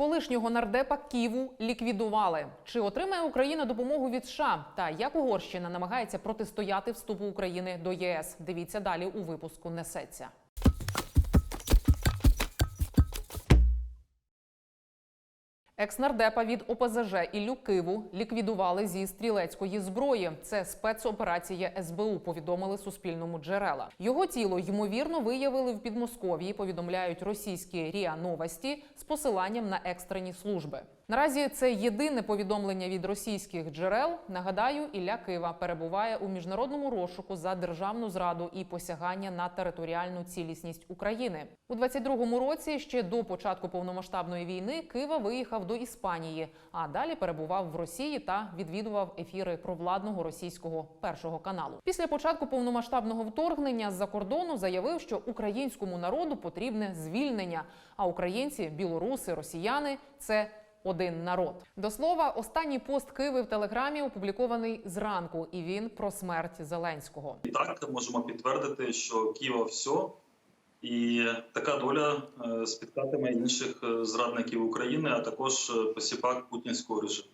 Колишнього нардепа Ківу ліквідували. Чи отримає Україна допомогу від США? Та як Угорщина намагається протистояти вступу України до ЄС? Дивіться далі у випуску несеться. Екснардепа від ОПЗЖ Іллю Киву ліквідували зі стрілецької зброї. Це спецоперація СБУ. Повідомили суспільному джерела. Його тіло ймовірно виявили в Підмосков'ї. Повідомляють російські ріа новості з посиланням на екстрені служби. Наразі це єдине повідомлення від російських джерел. Нагадаю, Ілля Кива перебуває у міжнародному розшуку за державну зраду і посягання на територіальну цілісність України у 22-му році. Ще до початку повномасштабної війни Кива виїхав до Іспанії, а далі перебував в Росії та відвідував ефіри провладного російського першого каналу. Після початку повномасштабного вторгнення з-за кордону заявив, що українському народу потрібне звільнення. А українці, білоруси, росіяни це один народ. До слова, останній пост Киви в телеграмі опублікований зранку, і він про смерть Зеленського. І так можемо підтвердити, що Києва все, і така доля е, спіткатиме інших е, зрадників України, а також е, посіпак путінського режиму.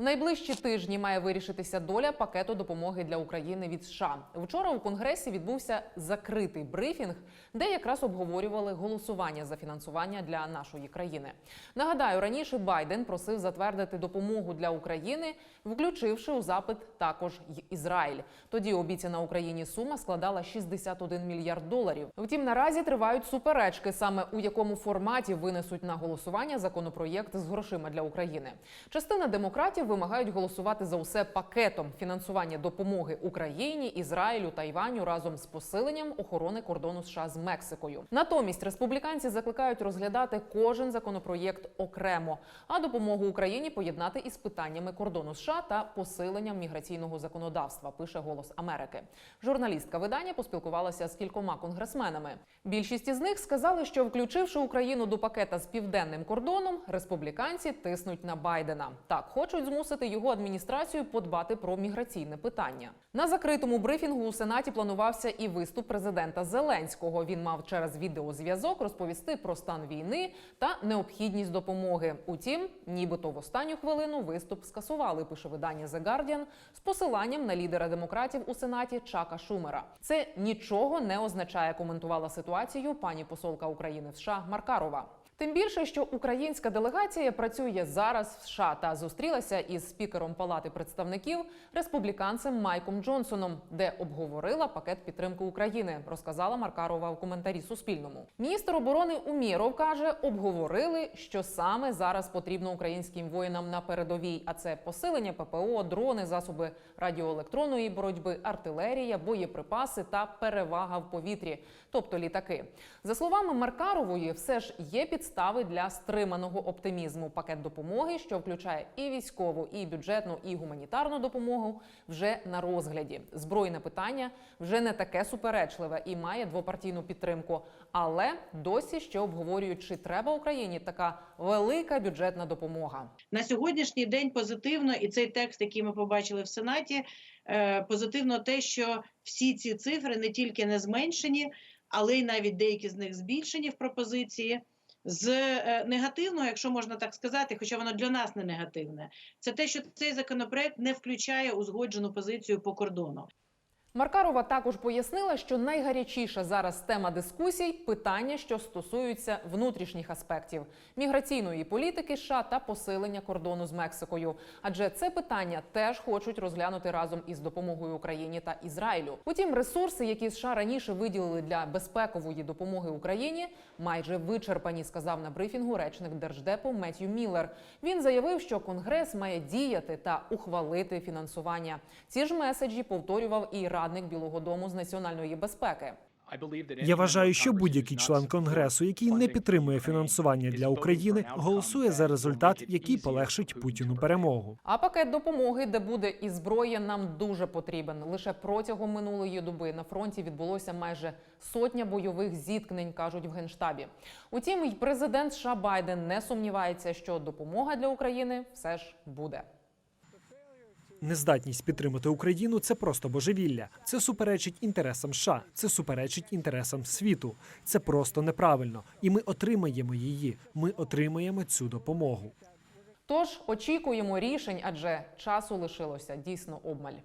В найближчі тижні має вирішитися доля пакету допомоги для України від США. Вчора у конгресі відбувся закритий брифінг, де якраз обговорювали голосування за фінансування для нашої країни. Нагадаю, раніше Байден просив затвердити допомогу для України, включивши у запит також Ізраїль. Тоді обіцяна Україні сума складала 61 мільярд доларів. Втім, наразі тривають суперечки, саме у якому форматі винесуть на голосування законопроєкт з грошима для України. Частина демократів вимагають голосувати за усе пакетом фінансування допомоги Україні, Ізраїлю та Іваню разом з посиленням охорони кордону США з Мексикою. Натомість республіканці закликають розглядати кожен законопроєкт окремо, а допомогу Україні поєднати із питаннями кордону США та посиленням міграційного законодавства. Пише Голос Америки. Журналістка видання поспілкувалася з кількома конгресменами. Більшість із них сказали, що включивши Україну до пакета з південним кордоном, республіканці тиснуть на Байдена. Так хочуть змусити його адміністрацію подбати про міграційне питання. На закритому брифінгу у сенаті планувався і виступ президента Зеленського. Він мав через відеозв'язок розповісти про стан війни та необхідність допомоги. Утім, нібито в останню хвилину виступ скасували. Пише видання The Guardian з посиланням на лідера демократів у сенаті Чака Шумера. Це нічого не означає. Коментувала ситуацію пані посолка України в США Маркарова. Тим більше, що українська делегація працює зараз в США та зустрілася із спікером Палати представників республіканцем Майком Джонсоном, де обговорила пакет підтримки України, розказала Маркарова в коментарі Суспільному. Міністр оборони Умєров каже, обговорили, що саме зараз потрібно українським воїнам на передовій. А це посилення ППО, дрони, засоби радіоелектронної боротьби, артилерія, боєприпаси та перевага в повітрі, тобто літаки. За словами Маркарової, все ж є підстави для стриманого оптимізму. Пакет допомоги, що включає і військову, і бюджетну, і гуманітарну допомогу, вже на розгляді. Збройне питання вже не таке суперечливе і має двопартійну підтримку. Але досі ще обговорюють, чи треба Україні така велика бюджетна допомога. на сьогоднішній день позитивно, і цей текст, який ми побачили в Сенаті, е, позитивно те, що всі ці цифри не тільки не зменшені, але й навіть деякі з них збільшені в пропозиції. З е, негативного, якщо можна так сказати, хоча воно для нас не негативне, це те, що цей законопроект не включає узгоджену позицію по кордону. Маркарова також пояснила, що найгарячіша зараз тема дискусій питання, що стосуються внутрішніх аспектів міграційної політики США та посилення кордону з Мексикою. Адже це питання теж хочуть розглянути разом із допомогою Україні та Ізраїлю. Утім, ресурси, які США раніше виділили для безпекової допомоги Україні, майже вичерпані, сказав на брифінгу речник держдепу Меттью Міллер. Він заявив, що Конгрес має діяти та ухвалити фінансування. Ці ж меседжі повторював і радник Білого Дому з національної безпеки. Я вважаю, що будь-який член конгресу, який не підтримує фінансування для України, голосує за результат, який полегшить Путіну перемогу. А пакет допомоги, де буде і зброя, нам дуже потрібен. Лише протягом минулої доби на фронті відбулося майже сотня бойових зіткнень, кажуть в генштабі. Утім, і президент США Байден не сумнівається, що допомога для України все ж буде. Нездатність підтримати Україну це просто божевілля. Це суперечить інтересам США, це суперечить інтересам світу. Це просто неправильно. І ми отримаємо її. Ми отримаємо цю допомогу. Тож очікуємо рішень, адже часу лишилося дійсно обмаль.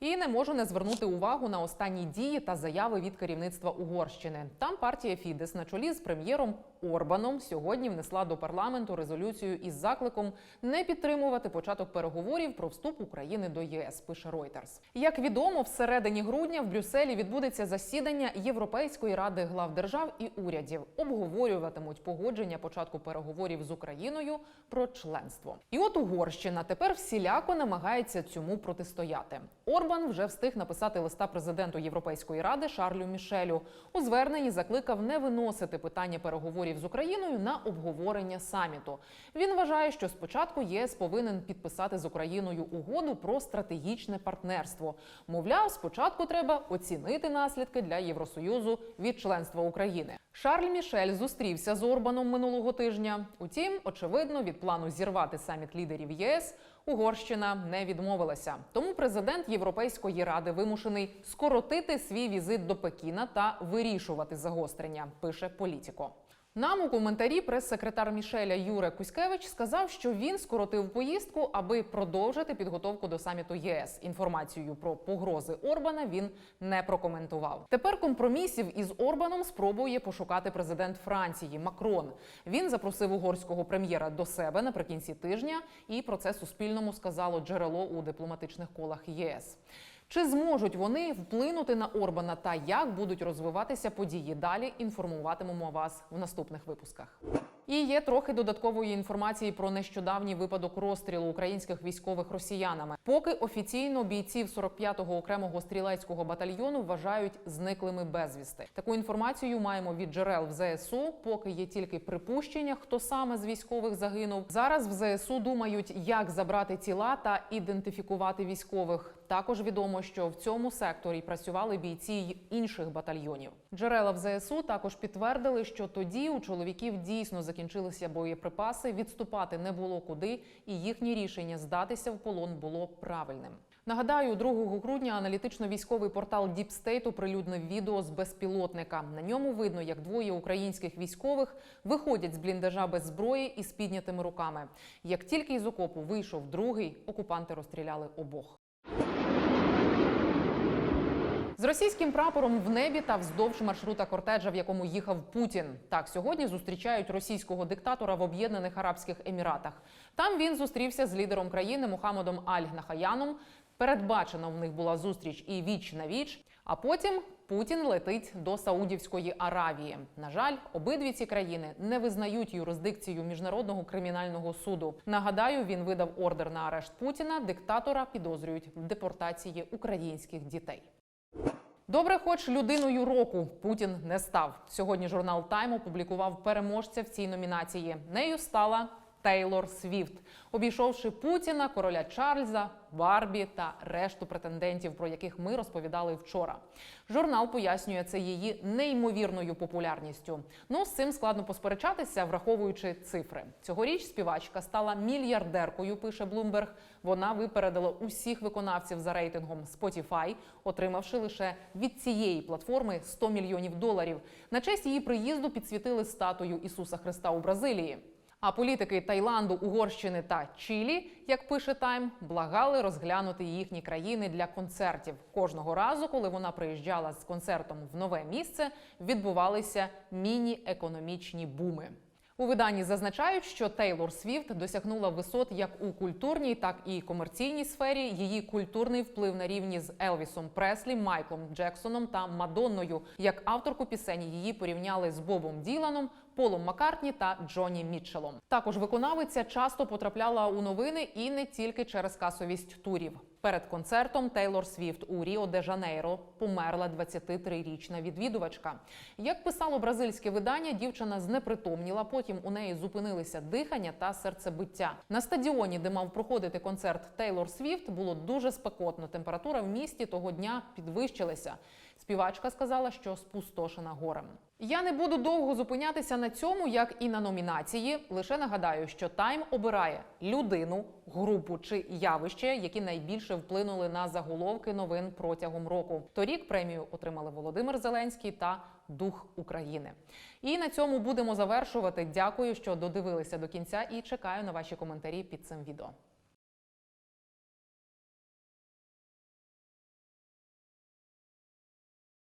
І не можу не звернути увагу на останні дії та заяви від керівництва Угорщини. Там партія Фідес на чолі з прем'єром Орбаном сьогодні внесла до парламенту резолюцію із закликом не підтримувати початок переговорів про вступ України до ЄС. Пише Reuters. Як відомо, всередині грудня в Брюсселі відбудеться засідання Європейської ради глав держав і урядів. Обговорюватимуть погодження початку переговорів з Україною про членство. І от Угорщина тепер всіляко намагається цьому протистояти. Орбан вже встиг написати листа президенту Європейської ради Шарлю Мішелю. У зверненні закликав не виносити питання переговорів з Україною на обговорення саміту. Він вважає, що спочатку єС повинен підписати з Україною угоду про стратегічне партнерство. Мовляв, спочатку треба оцінити наслідки для Євросоюзу від членства України. Шарль Мішель зустрівся з Орбаном минулого тижня. Утім, очевидно, від плану зірвати саміт лідерів ЄС Угорщина не відмовилася. Тому президент Європейської ради вимушений скоротити свій візит до Пекіна та вирішувати загострення. Пише Політіко. Нам у коментарі прес-секретар Мішеля Юре Кузькевич сказав, що він скоротив поїздку, аби продовжити підготовку до саміту ЄС. Інформацію про погрози Орбана він не прокоментував. Тепер компромісів із Орбаном спробує пошукати президент Франції Макрон. Він запросив угорського прем'єра до себе наприкінці тижня, і про це Суспільному сказало джерело у дипломатичних колах ЄС. Чи зможуть вони вплинути на Орбана та як будуть розвиватися події далі? Інформуватимемо вас в наступних випусках. І є трохи додаткової інформації про нещодавній випадок розстрілу українських військових росіянами. Поки офіційно бійців 45-го окремого стрілецького батальйону вважають зниклими безвісти. Таку інформацію маємо від джерел в ЗСУ. Поки є тільки припущення, хто саме з військових загинув. Зараз в ЗСУ думають, як забрати тіла та ідентифікувати військових. Також відомо, що в цьому секторі працювали бійці інших батальйонів. Джерела в ЗСУ також підтвердили, що тоді у чоловіків дійсно закінчилися боєприпаси, відступати не було куди, і їхнє рішення здатися в полон було правильним. Нагадаю, 2 грудня аналітично-військовий портал State оприлюднив відео з безпілотника. На ньому видно, як двоє українських військових виходять з бліндажа без зброї і з піднятими руками. Як тільки із окопу вийшов другий, окупанти розстріляли обох. З російським прапором в небі та вздовж маршрута кортеджа, в якому їхав Путін. Так сьогодні зустрічають російського диктатора в Об'єднаних Арабських Еміратах. Там він зустрівся з лідером країни Мухаммадом Аль-Нахаяном. Передбачена в них була зустріч і віч на віч. А потім Путін летить до Саудівської Аравії. На жаль, обидві ці країни не визнають юрисдикцію міжнародного кримінального суду. Нагадаю, він видав ордер на арешт Путіна. Диктатора підозрюють в депортації українських дітей. Добре, хоч людиною року Путін не став. Сьогодні журнал Тайм опублікував переможця в цій номінації. Нею стала Тейлор Свіфт, обійшовши Путіна, короля Чарльза, Барбі та решту претендентів, про яких ми розповідали вчора. Журнал пояснює це її неймовірною популярністю. Ну з цим складно посперечатися, враховуючи цифри. Цьогоріч співачка стала мільярдеркою. Пише Блумберг. Вона випередила усіх виконавців за рейтингом Spotify, отримавши лише від цієї платформи 100 мільйонів доларів. На честь її приїзду підсвітили статую Ісуса Христа у Бразилії. А політики Таїланду, Угорщини та Чилі, як пише Тайм, благали розглянути їхні країни для концертів. Кожного разу, коли вона приїжджала з концертом в нове місце, відбувалися міні-економічні буми. У виданні зазначають, що Тейлор Свіфт досягнула висот як у культурній, так і комерційній сфері. Її культурний вплив на рівні з Елвісом Преслі, Майклом Джексоном та Мадонною. Як авторку пісень її порівняли з Бобом Діланом, Полом Маккартні та Джоні Мітчелом. Також виконавиця часто потрапляла у новини і не тільки через касовість турів. Перед концертом Тейлор Свіфт у Ріо де Жанейро померла 23-річна відвідувачка. Як писало бразильське видання, дівчина знепритомніла. Потім у неї зупинилися дихання та серцебиття. На стадіоні, де мав проходити концерт Тейлор Свіфт, було дуже спекотно. Температура в місті того дня підвищилася. Співачка сказала, що спустошена горем. Я не буду довго зупинятися на цьому, як і на номінації. Лише нагадаю, що Тайм обирає людину, групу чи явище, які найбільше вплинули на заголовки новин протягом року. Торік премію отримали Володимир Зеленський та Дух України. І на цьому будемо завершувати. Дякую, що додивилися до кінця, і чекаю на ваші коментарі під цим відео.